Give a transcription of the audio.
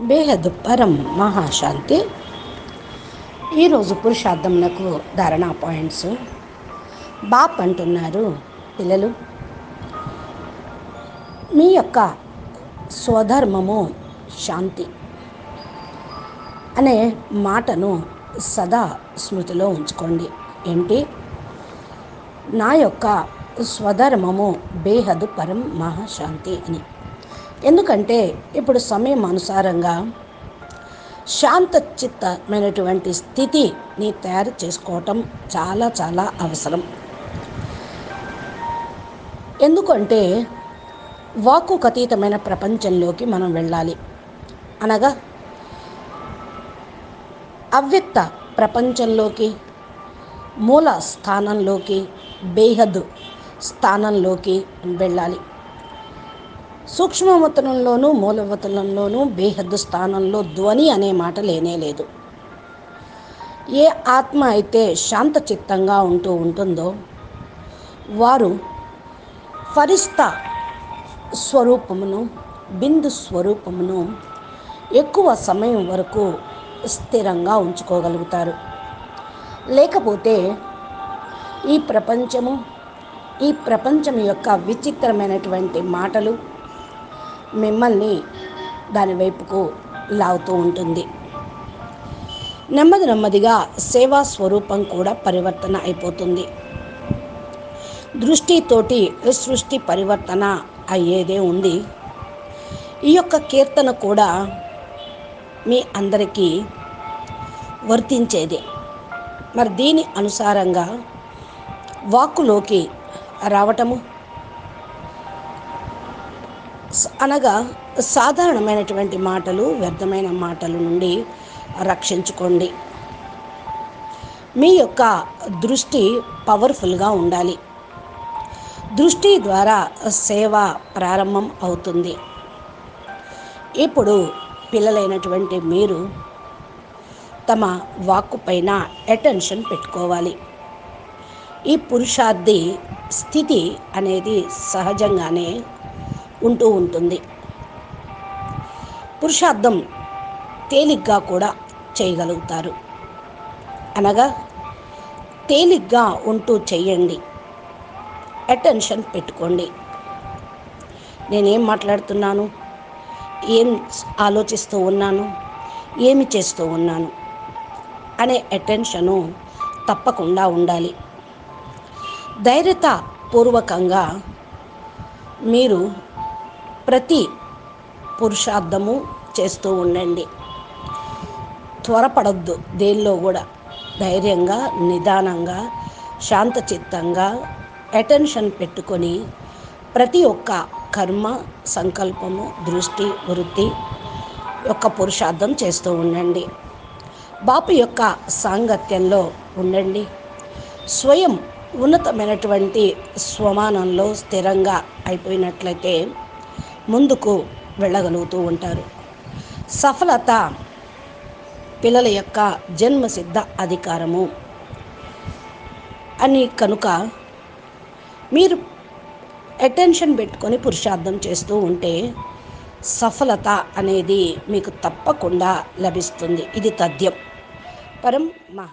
బేహద్ పరం మహాశాంతి. ఈరోజు పురుషార్థమునకు ధారణ పాయింట్స్. బాప్ అంటున్నారు పిల్లలు మీ యొక్క స్వధర్మము శాంతి అనే మాటను సదా స్మృతిలో ఉంచుకోండి. ఏంటి? నా యొక్క స్వధర్మము బేహదు పరం మహాశాంతి అని. ఎందుకంటే ఇప్పుడు సమయం అనుసారంగా శాంత చిత్తమైనటువంటి స్థితిని తయారు చేసుకోవటం చాలా చాలా అవసరం. ఎందుకంటే వాక్కుకు అతీతమైన ప్రపంచంలోకి మనం వెళ్ళాలి. అనగా అవ్యక్త ప్రపంచంలోకి మూల స్థానంలోకి బేహద్ స్థానంలోకి వెళ్ళాలి. సూక్ష్మవతనంలోనూ మూలవతనంలోనూ బేహద్దు స్థానంలో ధ్వని అనే మాట లేనే లేదు. ఏ ఆత్మ అయితే శాంత చిత్తంగా ఉంటూ ఉంటుందో వారు ఫరిస్త స్వరూపమును బిందు స్వరూపమును ఎక్కువ సమయం వరకు స్థిరంగా ఉంచుకోగలుగుతారు. లేకపోతే ఈ ప్రపంచము ఈ ప్రపంచం యొక్క విచిత్రమైనటువంటి మాటలు మిమ్మల్ని దాని వైపుకు లాగుతూ ఉంటుంది. నెమ్మది నెమ్మదిగా సేవా స్వరూపం కూడా పరివర్తన అయిపోతుంది. దృష్టితోటి సృష్టి పరివర్తన అయ్యేదే ఉంది. ఈ యొక్క కీర్తన కూడా మీ అందరికీ వర్తించేదే. మరి దీని అనుసారంగా వాక్కులోకి రావటము అనగా సాధారణమైనటువంటి మాటలు వ్యర్థమైన మాటల నుండి రక్షించుకోండి. మీ యొక్క దృష్టి పవర్ఫుల్గా ఉండాలి. దృష్టి ద్వారా సేవ ప్రారంభం అవుతుంది. ఇప్పుడు పిల్లలైనటువంటి మీరు తమ వాక్కు పైన అటెన్షన్ పెట్టుకోవాలి. ఈ పురుషార్థి స్థితి అనేది సహజంగానే ఉంటూ ఉంటుంది. పురుషార్థం తేలిగ్గా కూడా చేయగలుగుతారు. అనగా తేలిగ్గా ఉంటూ చేయండి. అటెన్షన్ పెట్టుకోండి. నేనేం మాట్లాడుతున్నాను? ఏం ఆలోచిస్తూ ఉన్నాను? ఏమి చేస్తూ ఉన్నాను? అనే అటెన్షను తప్పకుండా ఉండాలి. ధైర్యత పూర్వకంగా మీరు ప్రతి పురుషార్థము చేస్తూ ఉండండి. త్వరపడద్దు దేనిలో కూడా. ధైర్యంగా నిదానంగా శాంతచిత్తంగా అటెన్షన్ పెట్టుకొని ప్రతి ఒక్క కర్మ సంకల్పము దృష్టి వృత్తి యొక్క పురుషార్థం చేస్తూ ఉండండి. బాపు యొక్క సాంగత్యంలో ఉండండి. స్వయం ఉన్నతమైనటువంటి స్వమానంలో స్థిరంగా అయిపోయినట్లయితే ముందుకు వెళ్ళగలుగుతూ ఉంటారు. సఫలత పిల్లల యొక్క జన్మసిద్ధ అధికారము. అని కనుక మీరు అటెన్షన్ పెట్టుకొని పురుషార్థం చేస్తూ ఉంటే సఫలత అనేది మీకు తప్పకుండా లభిస్తుంది. ఇది తథ్యం. పరం మహా